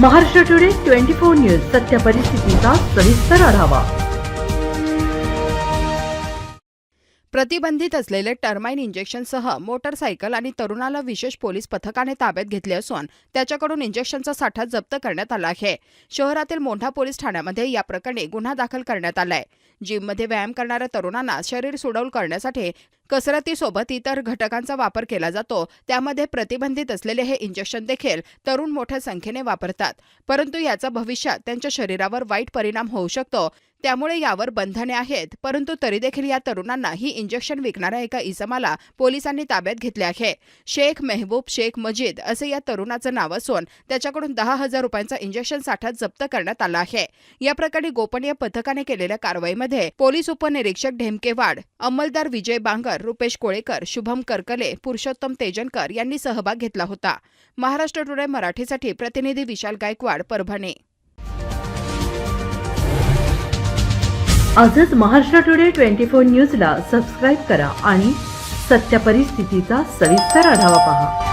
Maharashtra today twenty four news सत्य परिस्थितीचा सविस्तर आढावा. प्रतिबंधित असलेले टर्माइन इंजेक्शनसह मोटरसायकल आणि तरुणाला विशेष पोलीस पथकाने ताब्यात घेतले असून त्याच्याकडून इंजेक्शनचा साठा जप्त करण्यात आला आहे. शहरातील मोंढा पोलीस ठाण्यामध्ये या प्रकरणी गुन्हा दाखल करण्यात आलाय. जिममध्ये व्यायाम करणाऱ्या तरुणांना शरीर सुडौल करण्यासाठी कसरतीसोबत इतर घटकांचा वापर केला जातो. त्यामध्ये प्रतिबंधित असलेले हे इंजेक्शन देखील तरुण मोठ्या संख्येने वापरतात. परंतु याचा भविष्यात त्यांच्या शरीरावर वाईट परिणाम होऊ शकतो. त्यामुळे यावर बंधने आहेत. परंतु तरी देखील या तरुणांना ही इंजेक्शन विकणाऱ्या एका इसमाला पोलिसांनी ताब्यात घेतले आहे. शेख मेहबूब शेख मजीद असे या तरुणाचं नाव असून त्याच्याकडून दहा हजार रुपयांचा इंजेक्शन साठा जप्त करण्यात आला आहे. या प्रकरणी गोपनीय पथकाने केलेल्या कारवाईमध्ये पोलीस उपनिरीक्षक ढेमकेवाड अंमलदार विजय बांगर रुपेश कोळेकर शुभम करकले पुरुषोत्तम तेजनकर यांनी सहभाग घेतला होता. महाराष्ट्र टुडे मराठीसाठी प्रतिनिधी विशाल गायकवाड परभणी. आजच महाराष्ट्र टुडे ट्वेंटी फोर न्यूजला सबस्क्राईब करा आणि सत्य परिस्थितीचा सविस्तर आढावा पहा.